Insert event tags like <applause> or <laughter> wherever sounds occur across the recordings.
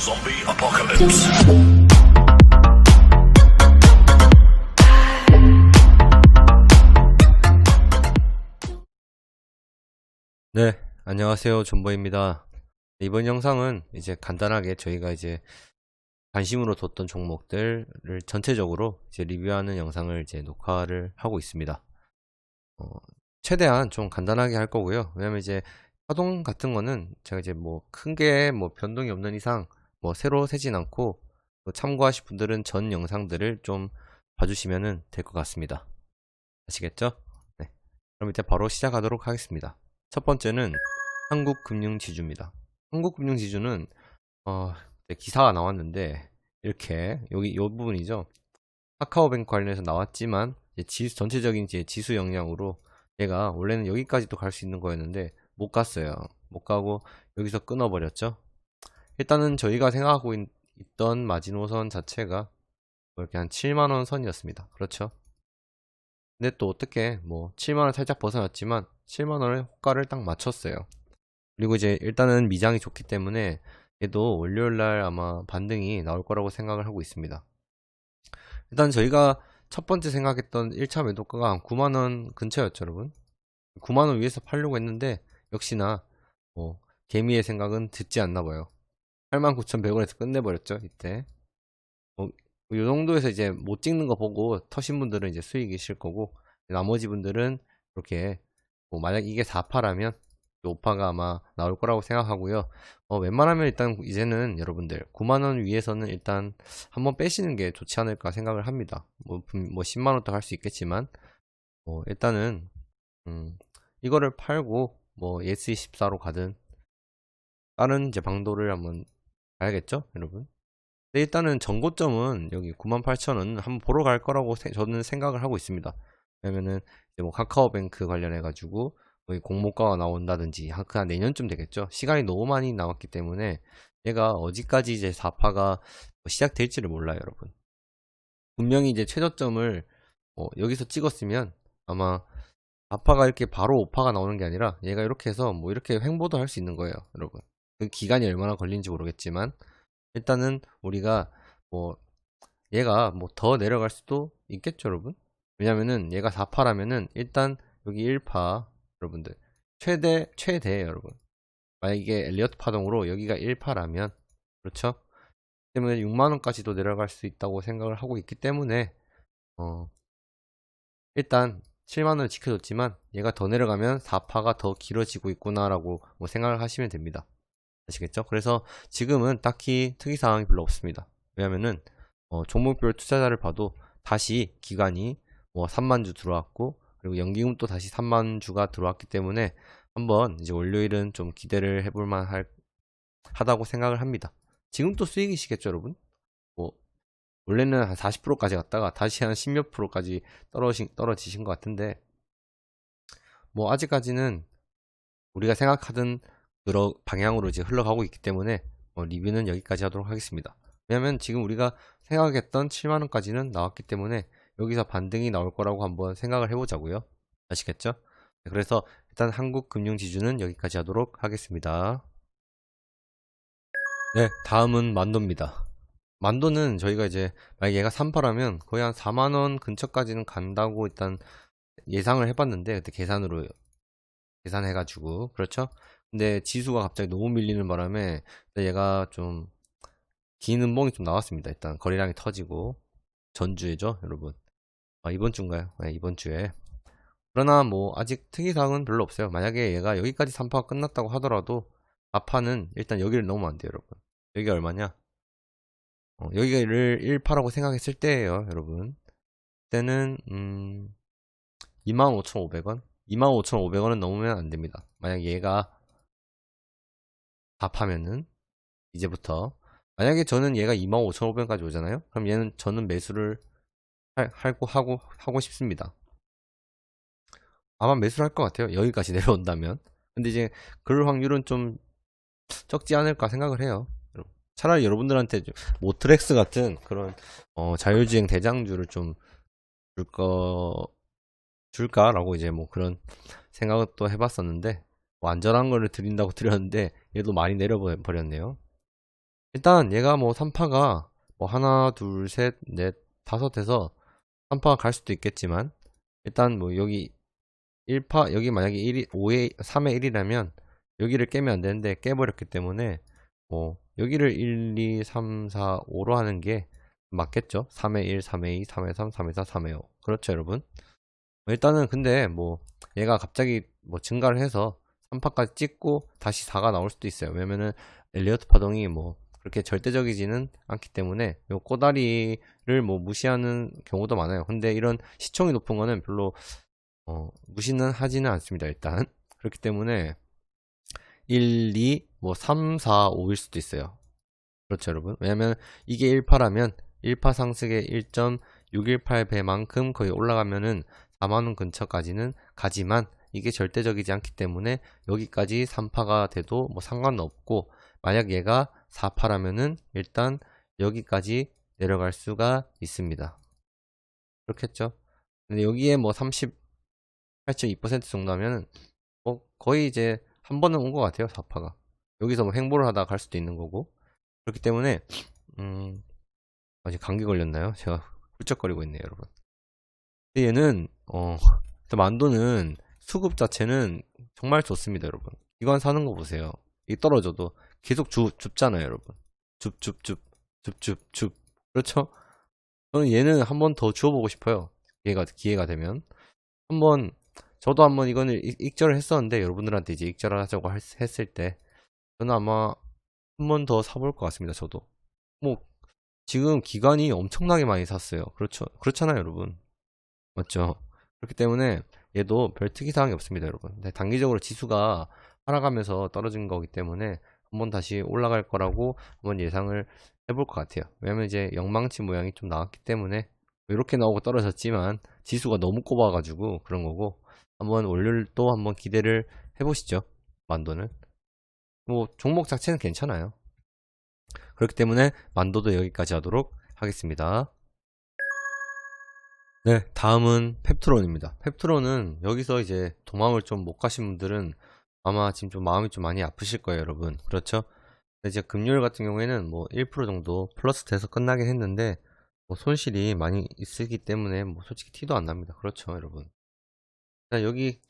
Zombie apocalypse. 네, 안녕하세요. 존버입니다. 이번 영상은 이제 간단하게 저희가 이제 관심으로 뒀던 종목들을 전체적으로 이제 리뷰하는 영상을 이제 녹화를 하고 있습니다. 어, 최대한 좀 간단하게 할 거고요. 왜냐면 이제 파동 같은 거는 제가 이제 뭐 큰 게 뭐 변동이 없는 이상 뭐 새로 세진 않고 또 참고하실 분들은 전 영상들을 좀 봐주시면 될 것 같습니다. 아시겠죠? 네. 그럼 이제 바로 시작하도록 하겠습니다. 첫 번째는 한국금융지주입니다. 한국금융지주는 어, 네, 기사가 나왔는데 이렇게 여기 이 부분이죠. 카카오뱅크 관련해서 나왔지만 지수, 전체적인 지수 역량으로 얘가 원래는 여기까지도 갈 수 있는 거였는데 못 갔어요. 못 가고 여기서 끊어버렸죠. 일단은 저희가 생각하고 있, 던 마지노선 자체가 뭐 이렇게 한 7만원 선이었습니다. 그렇죠? 근데 또 어떻게 뭐 7만원 살짝 벗어났지만 7만원의 호가를 딱 맞췄어요. 그리고 이제 일단은 미장이 좋기 때문에 얘도 월요일날 아마 반등이 나올 거라고 생각을 하고 있습니다. 일단 저희가 첫 번째 생각했던 1차 매도가가 한 9만원 근처였죠 여러분 9만원 위에서 팔려고 했는데 역시나 뭐 개미의 생각은 듣지 않나 봐요 89,100원에서 끝내버렸죠 이때 뭐, 이 정도에서 이제 못 찍는 거 보고 터신 분들은 이제 수익이실 거고 나머지 분들은 이렇게 뭐 만약 이게 4파라면 5파가 아마 나올 거라고 생각하고요. 어, 웬만하면 일단 이제는 여러분들 9만원 위에서는 일단 한번 빼시는 게 좋지 않을까 생각을 합니다. 뭐, 분- 뭐 10만원도 할 수 있겠지만 뭐 일단은 음, 이거를 팔고 뭐 S24로 가든 다른 이제 방도를 한번 가야겠죠 여러분 근데 일단은 전고점은 여기 98,000원 한번 보러 갈 거라고 세- 저는 생각을 하고 있습니다 왜냐면은 뭐 카카오뱅크 관련해 가지고 공모가가 나온다든지 한, 그한 내년쯤 되겠죠. 시간이 너무 많이 남았기 때문에 얘가 어디까지 이제 4파가 시작될지를 몰라요, 여러분. 분명히 이제 최저점을 어, 여기서 찍었으면 아마 4파가 이렇게 바로 5파가 나오는 게 아니라 얘가 이렇게 해서 뭐 이렇게 횡보도 할 수 있는 거예요, 여러분. 그 기간이 얼마나 걸린지 모르겠지만 일단은 우리가 뭐 얘가 뭐 더 내려갈 수도 있겠죠, 여러분. 왜냐면은 얘가 4파라면은 일단 여기 1파 여러분들. 최대 최대 여러분. 만약 이게 엘리어트 파동으로 여기가 1파라면 그렇죠? 때문에 6만원까지도 내려갈 수 있다고 생각을 하고 있기 때문에 어 일단 7만원을 지켜줬지만 얘가 더 내려가면 4파가 더 길어지고 있구나 라고 뭐 생각을 하시면 됩니다 아시겠죠 그래서 지금은 딱히 특이사항이 별로 없습니다 왜냐면은 어, 종목별 투자자를 봐도 다시 기간이 뭐 3만 주 들어왔고 그리고 연기금 또 다시 3만 주가 들어왔기 때문에 한번 이제 월요일은 좀 기대를 해볼 만 할 하다고 생각을 합니다. 지금 또 수익이시겠죠, 여러분? 뭐 원래는 한 40%까지 갔다가 다시 한 10몇 프로까지 떨어진 떨어지신 것 같은데 뭐 아직까지는 우리가 생각하던 그런 방향으로 이제 흘러가고 있기 때문에 어, 리뷰는 여기까지 하도록 하겠습니다. 왜냐면 지금 우리가 생각했던 7만 원까지는 나왔기 때문에 여기서 반등이 나올 거라고 한번 생각을 해보자고요. 아시겠죠? 네, 그래서 일단 한국 금융 지주는 여기까지 하도록 하겠습니다. 네, 다음은 만도입니다. 만도는 저희가 이제 만약 얘가 3파라면 거의 한 4만 원 근처까지는 간다고 일단 예상을 해봤는데 그때 계산으로 계산해가지고 그렇죠? 근데 지수가 갑자기 너무 밀리는 바람에 얘가 좀 긴 음봉이 좀 나왔습니다. 일단 거래량이 터지고 전주에죠, 여러분. 아, 이번 주인가요? 네, 이번 주에. 그러나 뭐 아직 특이사항은 별로 없어요. 만약에 얘가 여기까지 3파가 끝났다고 하더라도 4파는 일단 여기를 넘으면 안 돼요, 여러분. 여기가 얼마냐? 어, 여기를 1파라고 생각했을 때예요, 여러분. 그때는 음 25,500원? 25,500원은 넘으면 안 됩니다. 만약 얘가 4파면은 이제부터 만약에 저는 얘가 25,500원까지 오잖아요? 그럼 얘는 저는 매수를 할, 하고, 하고, 하고 싶습니다. 아마 매수를 할 것 같아요. 여기까지 <laughs> 내려온다면. 근데 이제 그럴 확률은 좀 적지 않을까 생각을 해요. 차라리 여러분들한테 좀 모트렉스 같은 그런 어, 자율주행 대장주를 좀 줄 거 줄까라고 이제 뭐 그런 생각을 또 해봤었는데 뭐 안전한 거를 드린다고 <laughs> 드렸는데 얘도 많이 내려버렸네요. 일단 얘가 뭐 3파가 뭐 하나, 둘, 셋, 넷, 다섯 해서 3파가 갈 수도 있겠지만 일단 뭐 여기 1파 여기 만약에 1이 5에 3에 1이라면 여기를 깨면 안 되는데 깨버렸기 때문에 뭐 여기를 1, 2, 3, 4, 5로 하는 게 맞겠죠? 3에 1, 3에 2, 3에 3, 3에 4, 3에 5 그렇죠 여러분? 일단은 근데 뭐 얘가 갑자기 뭐 증가를 해서 3파까지 찍고 다시 4가 나올 수도 있어요. 왜냐면은 엘리어트 파동이 뭐 그렇게 절대적이지는 않기 때문에 요 꼬다리를 뭐 무시하는 경우도 많아요. 근데 이런 시총이 높은 거는 별로 어, 무시는 하지는 않습니다 일단. <laughs> 그렇기 때문에 1, 2, 뭐 3, 4, 5일 수도 있어요. 그렇죠 여러분? 왜냐면 이게 1파라면 1파 상승의 1.618배만큼 거의 올라가면은 4만원 근처까지는 가지만 이게 절대적이지 않기 때문에 여기까지 3파가 돼도 뭐 상관없고 만약 얘가 4파라면은 일단 여기까지 내려갈 수가 있습니다. 그렇겠죠? 근데 여기에 뭐 38.2% 정도 하면 뭐 거의 이제 한 번은 온 것 같아요 4파가. 여기서 뭐 행보를 하다가 갈 수도 있는 거고. 그렇기 때문에 음 아직 감기 걸렸나요? 제가 훌쩍거리고 있네요 여러분. 근데 얘는 어 만도는 수급 자체는 정말 좋습니다 여러분. 기관 사는 거 보세요. 이 떨어져도 계속 주, 줍잖아요 여러분. 줍 줍 줍 줍 줍 줍. 그렇죠? 저는 얘는 한 번 더 주워보고 싶어요. 기회가, 기회가 되면. 한 번 저도 한번 이거는 익- 익절을 했었는데 여러분들한테 이제 익절을 하자고 했- 했을 때 저는 아마 한 번 더 사볼 것 같습니다 저도. 뭐 지금 기관이 엄청나게 많이 샀어요. 그렇죠? 그렇잖아요 여러분. 맞죠 그렇기 때문에 얘도 별 특이사항이 없습니다 여러분. 근데 단기적으로 지수가 하락하면서 떨어진 거기 때문에 한번 다시 올라갈 거라고 한번 예상을 해볼 것 같아요. 왜냐면 이제 영망치 모양이 좀 나왔기 때문에 이렇게 나오고 떨어졌지만 지수가 너무 꼽아 가지고 그런 거고 한번 월요일도 한번 기대를 해보시죠 만도는. 뭐 종목 자체는 괜찮아요. 그렇기 때문에 만도도 여기까지 하도록 하겠습니다 네 다음은 펩트론입니다. 펩트론은 여기서 이제 도망을 좀 못 가신 분들은 아마 지금 좀 마음이 좀 많이 아프실 거예요 여러분. 그렇죠? 이제 금요일 같은 경우에는 뭐 1% 정도 플러스 돼서 끝나긴 했는데 뭐 손실이 많이 있기 때문에 뭐 솔직히 티도 안 납니다. 그렇죠 여러분? 일단 여기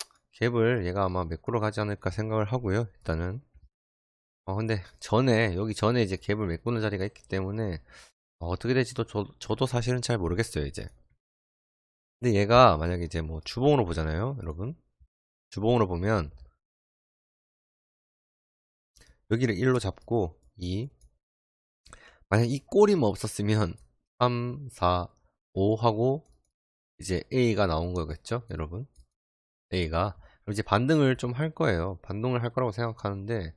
갭을 얘가 아마 메꾸러 가지 않을까 생각을 하고요 일단은. 어 근데 전에 여기 전에 이제 갭을 메꾸는 자리가 있기 때문에 어, 떻게 될지도 저, 저도 사실은 잘 모르겠어요 이제 근데 얘가 만약에 이제 뭐 주봉으로 보잖아요 여러분. 주봉으로 보면 여기를 1로 잡고 2 만약 이 꼴이만 없었으면 3, 4, 5 하고 이제 A가 나온 거겠죠 여러분? A가. 그럼 이제 반등을 좀 할 거예요. 반등을 할 거라고 생각하는데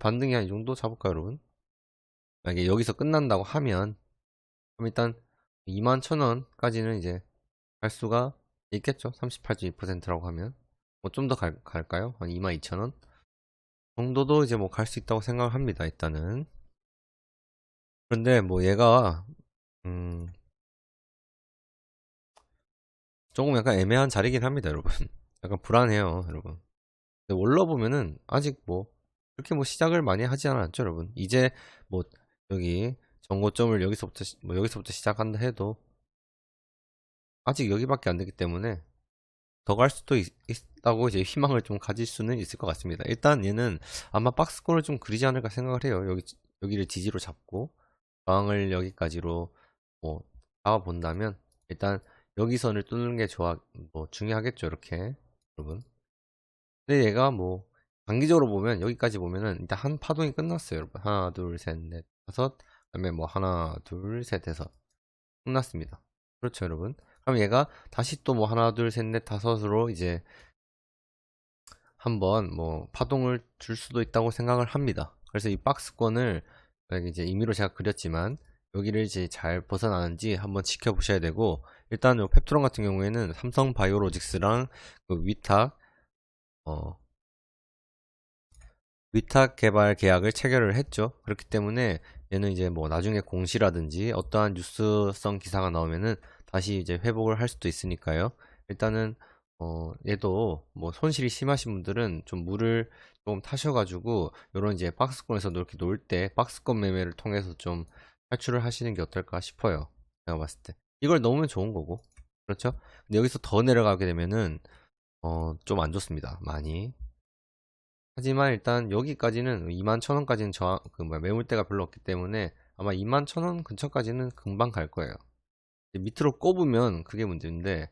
반등이 한 이 정도 잡을까요 여러분? 만약에 여기서 끝난다고 하면 그럼 일단 21,000원까지는 이제 갈 수가 있겠죠? 38.2%라고 하면. 뭐 좀 더 갈까요? 한 22,000원? 정도도 이제 뭐 갈 수 있다고 생각을 합니다 일단은. 그런데 뭐 얘가 음 조금 약간 애매한 자리긴 합니다 여러분. <laughs> 약간 불안해요 여러분. 근데 원러 보면은 아직 뭐 그렇게 뭐 시작을 많이 하지 않았죠 여러분. 이제 뭐 여기 정고점을 여기서부터 시- 뭐 여기서부터 시작한다 해도 아직 여기밖에 안 되기 때문에 더 갈 수도 있, 다고 이제 희망을 좀 가질 수는 있을 것 같습니다. 일단 얘는 아마 박스권을 좀 그리지 않을까 생각을 해요. 여기 여기를 지지로 잡고 저항을 여기까지로 뭐 잡아 본다면 일단 여기 선을 뚫는 게 좋아 뭐 중요하겠죠 이렇게. 여러분. 근데 얘가 뭐 단기적으로 보면 여기까지 보면은 일단 한 파동이 끝났어요 여러분. 하나 둘셋넷 다섯. 그다음에 뭐 하나 둘셋 해서 끝났습니다. 그렇죠 여러분 그럼 얘가 다시 또 뭐 하나 둘 셋 넷 다섯으로 이제 한번 뭐 파동을 줄 수도 있다고 생각을 합니다 그래서 이 박스권을 이제 임의로 제가 그렸지만 여기를 이제 잘 벗어나는지 한번 지켜보셔야 되고 일단 요 펩트론 같은 경우에는 삼성 바이오로직스랑 그 위탁 어 위탁 개발 계약을 체결을 했죠. 그렇기 때문에 얘는 이제 뭐 나중에 공시라든지 어떠한 뉴스성 기사가 나오면은 다시 이제 회복을 할 수도 있으니까요. 일단은 어 얘도 뭐 손실이 심하신 분들은 좀 물을 조금 타셔가지고 요런 이제 박스권에서 이렇게 놀 때 박스권 매매를 통해서 좀 탈출을 하시는 게 어떨까 싶어요. 제가 봤을 때 이걸 넣으면 좋은 거고 그렇죠? 근데 여기서 더 내려가게 되면은 어, 좀 안 좋습니다. 많이. 하지만 일단 여기까지는 2만 천 원까지는 저, 그 매물대가 별로 없기 때문에 아마 2만 천 원 근처까지는 금방 갈 거예요. 밑으로 꼽으면 그게 문제인데,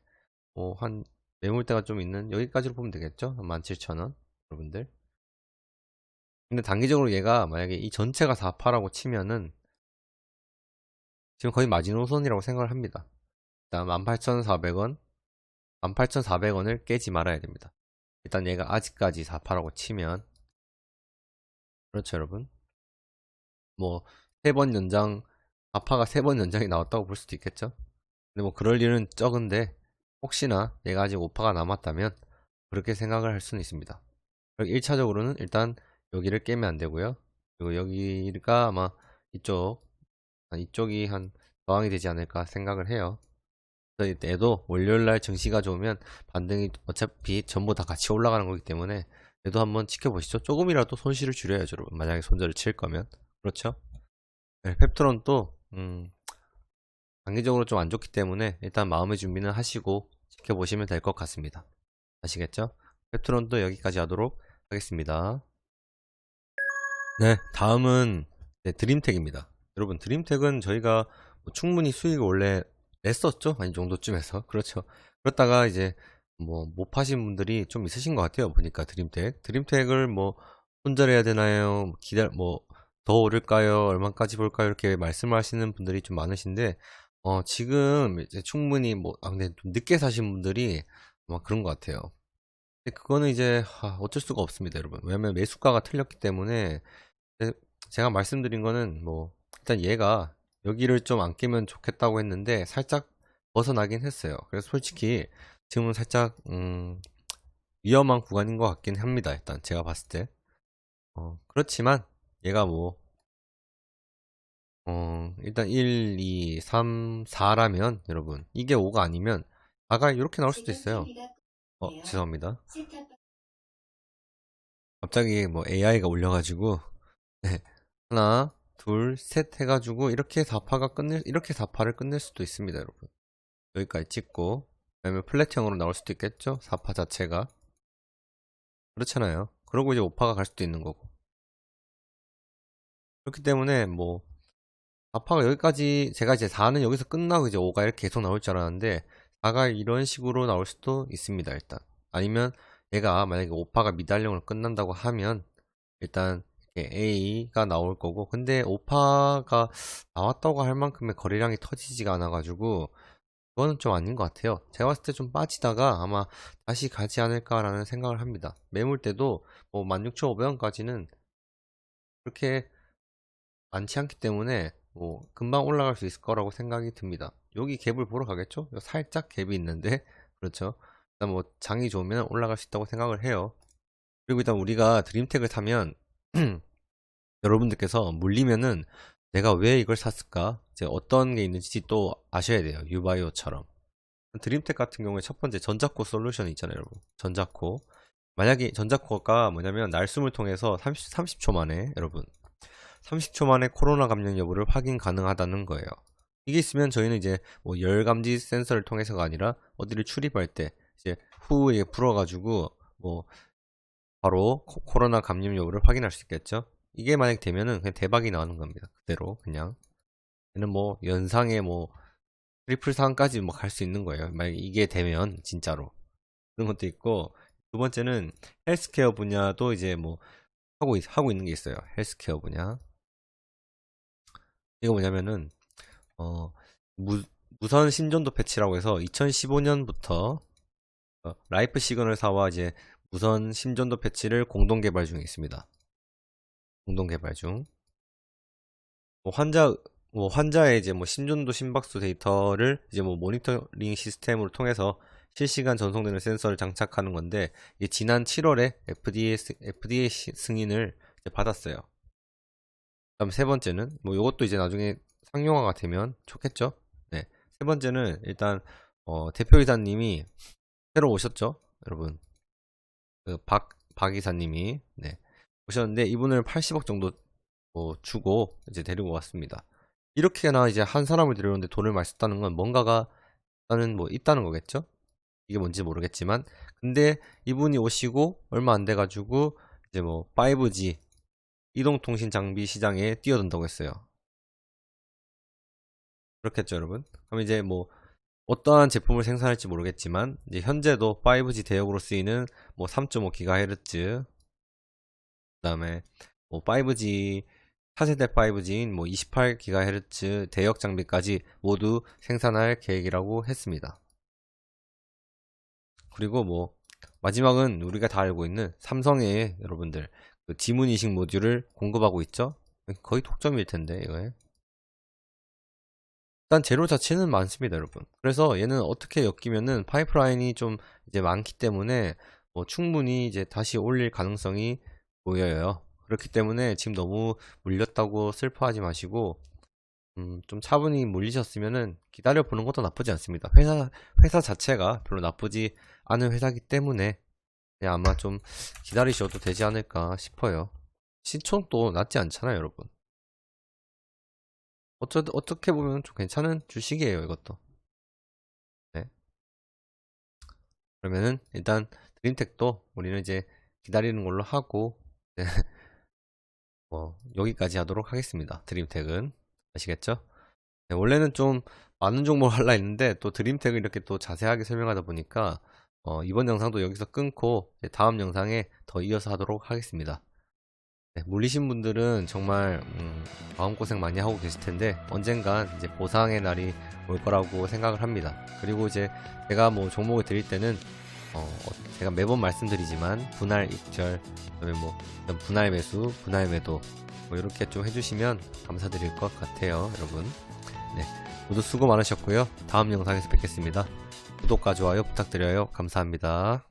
뭐, 한, 매물대가 좀 있는 여기까지로 보면 되겠죠? 17,000원. 여러분들. 근데 단기적으로 얘가 만약에 이 전체가 4파라고 치면은, 지금 거의 마지노선이라고 생각을 합니다. 일단 18,400원, 18,400원을 깨지 말아야 됩니다. 일단 얘가 아직까지 4파라고 치면 그렇죠 여러분 뭐 세 번 연장 4파가 세 번 연장이 나왔다고 볼 수도 있겠죠 근데 뭐 그럴 일은 적은데 혹시나 얘가 아직 5파가 남았다면 그렇게 생각을 할 수는 있습니다 1차적으로는 일단 여기를 깨면 안 되고요 그리고 여기가 아마 이쪽 이쪽이 한 저항이 되지 않을까 생각을 해요 얘도 월요일날 증시가 좋으면 반등이 어차피 전부 다 같이 올라가는 거기 때문에 얘도 한번 지켜보시죠. 조금이라도 손실을 줄여야죠, 여러분. 만약에 손절을 칠 거면. 그렇죠? 네, 펩트론도, 음, 단기적으로 좀 안 좋기 때문에 일단 마음의 준비는 하시고 지켜보시면 될 것 같습니다. 아시겠죠? 펩트론도 여기까지 하도록 하겠습니다. 네, 다음은 네, 드림텍입니다. 여러분, 드림텍은 저희가 뭐 충분히 수익을 원래 냈었죠? 한이 정도쯤에서. <laughs> 그렇죠. 그렇다가 이제 뭐 못 파신 분들이 좀 있으신 것 같아요. 보니까 드림텍. 드림텍을 뭐 손절해야 되나요? 기다 뭐 더 오를까요? 얼마까지 볼까요? 이렇게 말씀을 하시는 분들이 좀 많으신데 어 지금 이제 충분히 뭐 아 근데 좀 늦게 사신 분들이 아마 그런 것 같아요. 근데 그거는 이제 아, 어쩔 수가 없습니다, 여러분. 왜냐면 매수가가 틀렸기 때문에 제- 제가 말씀드린 거는 뭐 일단 얘가 여기를 좀 안 깨면 좋겠다고 했는데 살짝 벗어나긴 했어요. 그래서 솔직히 지금은 살짝 음, 위험한 구간인 것 같긴 합니다. 일단 제가 봤을 때. 어, 그렇지만 얘가 뭐 어, 일단 1, 2, 3, 4라면 여러분 이게 5가 아니면 4가 이렇게 나올 수도 있어요. 어, 죄송합니다. 갑자기 뭐 AI가 올려가지고 <laughs> 네. 하나, 둘, 셋 해가지고 이렇게 4파가 끝낼 이렇게 4파를 끝낼 수도 있습니다, 여러분. 여기까지 찍고 그다음에 플랫형으로 나올 수도 있겠죠? 4파 자체가 그렇잖아요. 그러고 이제 5파가 갈 수도 있는 거고. 그렇기 때문에 뭐 4파가 여기까지 제가 이제 4는 여기서 끝나고 이제 5가 이렇게 계속 나올 줄 알았는데 4가 이런 식으로 나올 수도 있습니다, 일단. 아니면 얘가 만약에 5파가 미달령을 끝난다고 하면 일단 A가 나올 거고 근데 5파가 나왔다고 할 만큼의 거래량이 터지지가 않아 가지고 그거는 좀 아닌 것 같아요 제가 봤을 때 좀 빠지다가 아마 다시 가지 않을까 라는 생각을 합니다 매물대도 뭐 16,500원까지는 그렇게 많지 않기 때문에 뭐 금방 올라갈 수 있을 거라고 생각이 듭니다 여기 갭을 보러 가겠죠 살짝 갭이 있는데 <laughs> 그렇죠 일단 뭐 장이 좋으면 올라갈 수 있다고 생각을 해요 그리고 일단 우리가 드림텍을 사면 <clears throat> 여러분들께서 물리면은 내가 왜 이걸 샀을까? 이제 어떤 게 있는지 또 아셔야 돼요. 유바이오처럼. 드림텍 같은 경우에 첫 번째 전자코 솔루션이 있잖아요, 여러분. 전자코. 만약에 전자코가 뭐냐면 날숨을 통해서 30, 30초 만에 여러분 30초 만에 코로나 감염 여부를 확인 가능하다는 거예요. 이게 있으면 저희는 이제 뭐 열 감지 센서를 통해서가 아니라 어디를 출입할 때 이제 후에 불어가지고 뭐 바로 코- 코로나 감염 여부를 확인할 수 있겠죠. 이게 만약 되면은 그냥 대박이 나오는 겁니다. 그대로 그냥 얘는 뭐 연상에 뭐 트리플 상까지 뭐 갈 수 있는 거예요. 만약 이게 되면 진짜로 그런 것도 있고 두 번째는 헬스케어 분야도 이제 뭐 하고 있, 하고 있는 게 있어요. 헬스케어 분야 이거 뭐냐면은 어 무, 무선 신전도 패치라고 해서 2015년부터 라이프 시그널사와 이제 무선 신전도 패치를 공동 개발 중에 있습니다. 공동 개발 중. 뭐 환자 뭐 환자의 이제 뭐 심전도 심박수 데이터를 이제 뭐 모니터링 시스템으로 통해서 실시간 전송되는 센서를 장착하는 건데 지난 7월에 FDA 스- FDA 시- 승인을 받았어요. 그다음 세 번째는 뭐 이것도 이제 나중에 상용화가 되면 좋겠죠. 네. 세 번째는 일단 어, 대표이사님이 새로 오셨죠, 여러분. 그 박, 박 이사님이 네, 오셨는데 이분을 80억 정도 뭐 주고 이제 데리고 왔습니다. 이렇게나 이제 한 사람을 데려오는데 돈을 많이 썼다는 건 뭔가가 일단은 뭐 있다는 거겠죠? 이게 뭔지 모르겠지만 근데 이분이 오시고 얼마 안 돼가지고 이제 뭐 5G 이동통신 장비 시장에 뛰어든다고 했어요. 그렇겠죠, 여러분? 그럼 이제 뭐 어떠한 제품을 생산할지 모르겠지만 이제 현재도 5G 대역으로 쓰이는 뭐 3.5GHz 그다음에 뭐 5G 차세대 5G인 뭐 28GHz 대역 장비까지 모두 생산할 계획이라고 했습니다. 그리고 뭐 마지막은 우리가 다 알고 있는 삼성의 여러분들 그 지문 인식 모듈을 공급하고 있죠. 거의 독점일 텐데 이거에. 일단 재료 자체는 많습니다, 여러분. 그래서 얘는 어떻게 엮이면은 파이프라인이 좀 이제 많기 때문에 뭐 충분히 이제 다시 올릴 가능성이 보여요. 그렇기 때문에 지금 너무 물렸다고 슬퍼하지 마시고 음, 좀 차분히 물리셨으면은 기다려 보는 것도 나쁘지 않습니다. 회사 회사 자체가 별로 나쁘지 않은 회사기 때문에 아마 좀 기다리셔도 되지 않을까 싶어요. 시총도 낮지 않잖아요, 여러분. 어쩌, 어떻게 보면 좀 괜찮은 주식이에요, 이것도. 네. 그러면은, 일단, 드림텍도 우리는 이제 기다리는 걸로 하고, 네. <laughs> 뭐, 여기까지 하도록 하겠습니다. 드림텍은. 아시겠죠? 네, 원래는 좀 많은 정보를 하려 했는데, 또 드림텍을 이렇게 또 자세하게 설명하다 보니까, 어, 이번 영상도 여기서 끊고, 다음 영상에 더 이어서 하도록 하겠습니다. 네, 물리신 분들은 정말 음, 마음고생 많이 하고 계실 텐데 언젠간 이제 보상의 날이 올 거라고 생각을 합니다. 그리고 이제 제가 뭐 종목을 드릴 때는 어, 어, 제가 매번 말씀드리지만 분할 입절, 그다음에 뭐 분할 매수, 분할 매도 뭐 이렇게 좀 해주시면 감사드릴 것 같아요, 여러분. 네, 모두 수고 많으셨고요. 다음 영상에서 뵙겠습니다. 구독과 좋아요 부탁드려요. 감사합니다.